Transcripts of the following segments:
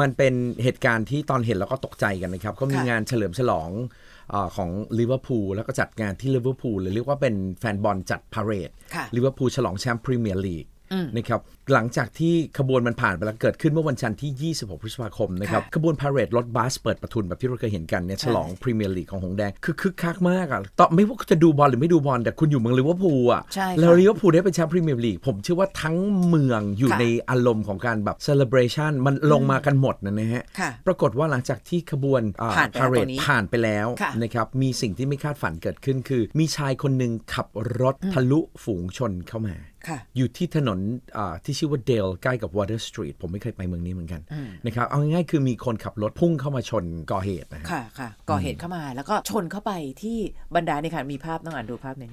มันเป็นเหตุการณ์ที่ตอนเห็นแล้วก็ตกใจกันนะครับเขามีค่ะงานเฉลิมฉลองเออของลิเวอร์พูลแล้วก็จัดงานที่ลิเวอร์พูลหรือเรียกว่าเป็นแฟนบอลจัดพาเหรดค่ะลิเวอร์พูลฉลองแชมป์พรีเมียร์ลีก นะครับหลังจากที่ขบวนมันผ่านไปแล้วเกิดขึ้นเมื่อวันจันทร์ที่ 26 พฤษภาคมนะครับค่ะขบวนพาเหรดรถบัสเปิดประทุนแบบที่เราเคยเห็นกันเนี่ยฉลองพรีเมียร์ลีกของหงแดงคือคึกคักมากอะต่อไม่ว่าจะดูบอลหรือไม่ดูบอลแต่คุณอยู่เมืองลิเวอร์พูลอะใช่ค่ะแล้วลิเวอร์พูลได้เป็นแชมป์พรีเมียร์ลีกผมเชื่อว่าทั้งเมืองอยู่ค่ะในอารมณ์ของการแบบเซเลบรชันมันลงมากันหมดนะนะฮะค่ะปรากฏว่าหลังจากที่ขบวนผ่านไปแล้วพาเหรตัดวนี้ผ่านไปแล้วค่ะนะครับมีสิ่งที่ไม่คาดฝันเกิดขึ้นคือ มีชายคนหนึ่งขับรถทะลุฝูงชนเข้ามาค่ะ อยู่ที่ถนนอ่าที่ชื่อว่าเดลใกล้กับ Water Street ผมไม่เคยไปเมืองนี้เหมือนกันนะครับเอาง่ายๆคือมีคนขับรถพุ่งเข้ามาชนก่อเหตุนะฮะค่ะค่ะก่อเหตุเข้ามาแล้วก็ชนเข้าไปที่บันไดนี่ค่ะมีภาพต้องอ่านดูภาพหนึ่ง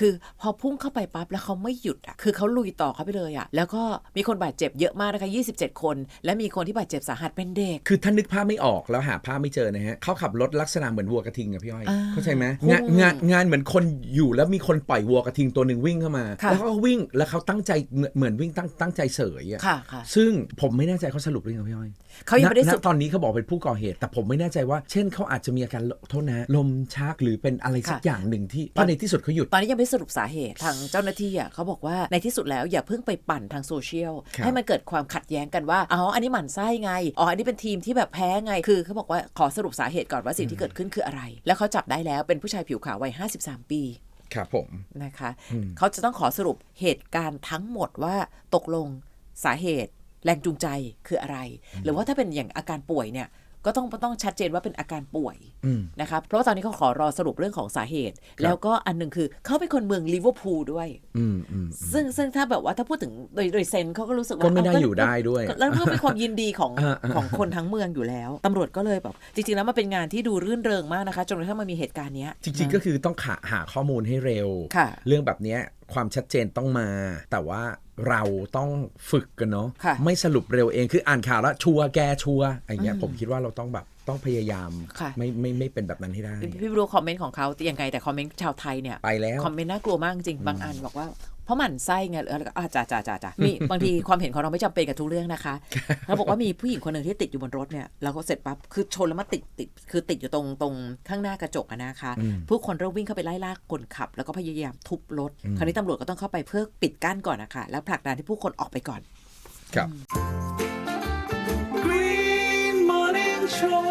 คือพอพุ่งเข้าไปปั๊บแล้วเขาไม่หยุดอะคือเขาลุยต่อเข้าไปเลยอะแล้วก็มีคนบาดเจ็บเยอะมากนะคะ27 คน และมีคนที่บาดเจ็บสาหัสเป็นเด็ก คือถ้านึกภาพไม่ออกแล้วหาภาพไม่เจอนะฮะเขาขับรถลักษณะเหมือนวัวกระทิงอะพี่อ้อยอ่าเข้าใจไหมพุ่งงานงานงานเหมือนคนอยู่แล้วมีคนปล่อยวัวกระทิงตัวหนึ่งวิ่งเข้ามาค่ะแล้วเขาก็วิ่งแล้วเขาตั้งใจเหมือนเหมือนวิ่งตั้งตั้งใจเสยอะค่ะค่ะซึ่งผมไม่แน่ใจเขาสรุปหรือยังพี่อ้อยเขายังไม่ได้ณสรุปณตอนนี้เขาบอกเป็นผู้ก่อเหตุ แต่ผมไม่แน่ใจว่า เช่นเขาอาจจะมีอาการโทษนะลมชักหรือเป็นอะไรสักค่ะอย่างหนึ่งที่เพราะในที่สุดเขาหยุดตอนนี้ยังไม่สรุปสาเหตุทางเจ้าหน้าที่อะเขาบอกว่าในที่สุดแล้วอย่าเพิ่งไปปั่นทางโซเชียลครับให้มันเกิดความขัดแย้งกันว่าอ๋ออันนี้หมั่นไส้ไงอ๋ออันนี้เป็นทีมที่แบบแพ้ไงคือเขาบอกว่าขอสรุปสาเหตุก่อนว่าสิ่งที่เกิดขึ้นคืออะไร แล้วเขาจับได้แล้วเป็นผู้ชายผิวขาววัย53 ปีครับผมนะคะเขาจะต้องขอสรุปเหตุการณ์ทั้งหมดว่าตกลงสาเหตุแรงจูงใจคืออะไร หรือว่าถ้าเป็นอย่างอาการป่วยเนี่ย ก็ต้องต้องชัดเจนว่าเป็นอาการป่วยอืมนะครับเพราะว่าตอนนี้เขาขอรอสรุปเรื่องของสาเหตุ แล้วก็อันหนึ่งคือเขาเป็นคนเมืองลิเวอร์พูลด้วยอืมอืมซึ่งซึ่งถ้าแบบว่าถ้าพูดถึงโดยโดยเซนเขาก็รู้สึกว่าก็ไม่ได้เาอยู่ได้ด้วยก็แล้วก็เป็นความยินดีของอ่าอ่าของคนทั้งเมืองอยู่แล้วตำรวจก็เลยแบบจริง ๆ แล้วมันเป็นงานที่ดูรื่นเริงมากนะคะจนกระทั่งมันมีเหตุการณ์เนี้ยจริง ๆ ก็คือต้องหาหาข้อมูลให้เร็วค่ะเรื่องแบบเนี้ย ความชัดเจนต้องมา แต่ว่าเราต้องฝึกกันเนาะค่ะไม่สรุปเร็วเองคืออ่านข่าวแล้วชัวร์แกชัวร์อย่างเงี้ยผมคิดว่าเราต้องแบบต้องพยายามค่ะไม่ไม่ไม่เป็นแบบนั้นให้ได้ พี่ไม่รู้คอมเมนต์ของเขายังไงแต่คอมเมนต์ชาวไทยเนี่ยไปแล้วคอมเมนต์น่ากลัวมากจริงบางอันบอกว่า เพราะหมันไส้ไงหรืออะไรก็อ่าจ้าจ้าจ้าจ้ามีบางทีความเห็นของเราไม่จำเป็นกับทุกเรื่องนะคะเขาบอกว่ามีผู้หญิงคนหนึ่งที่ติดอยู่บนรถเนี่ยแล้วก็เสร็จปั๊บคือชนแล้วมาติดติดคือติดอยู่ตรงตรงข้างหน้ากระจกอะนะคะ ผู้คนเริ่มวิ่งเข้าไปไล่ลากคนขับ แล้วก็พยายามทุบรถ คราวนี้ตำรวจก็ต้องเข้าไปเพื่อปิดกั้นก่อนนะคะแล้วผลักดันให้ผู้คนออกไปก่อน ครับ Green Morning Show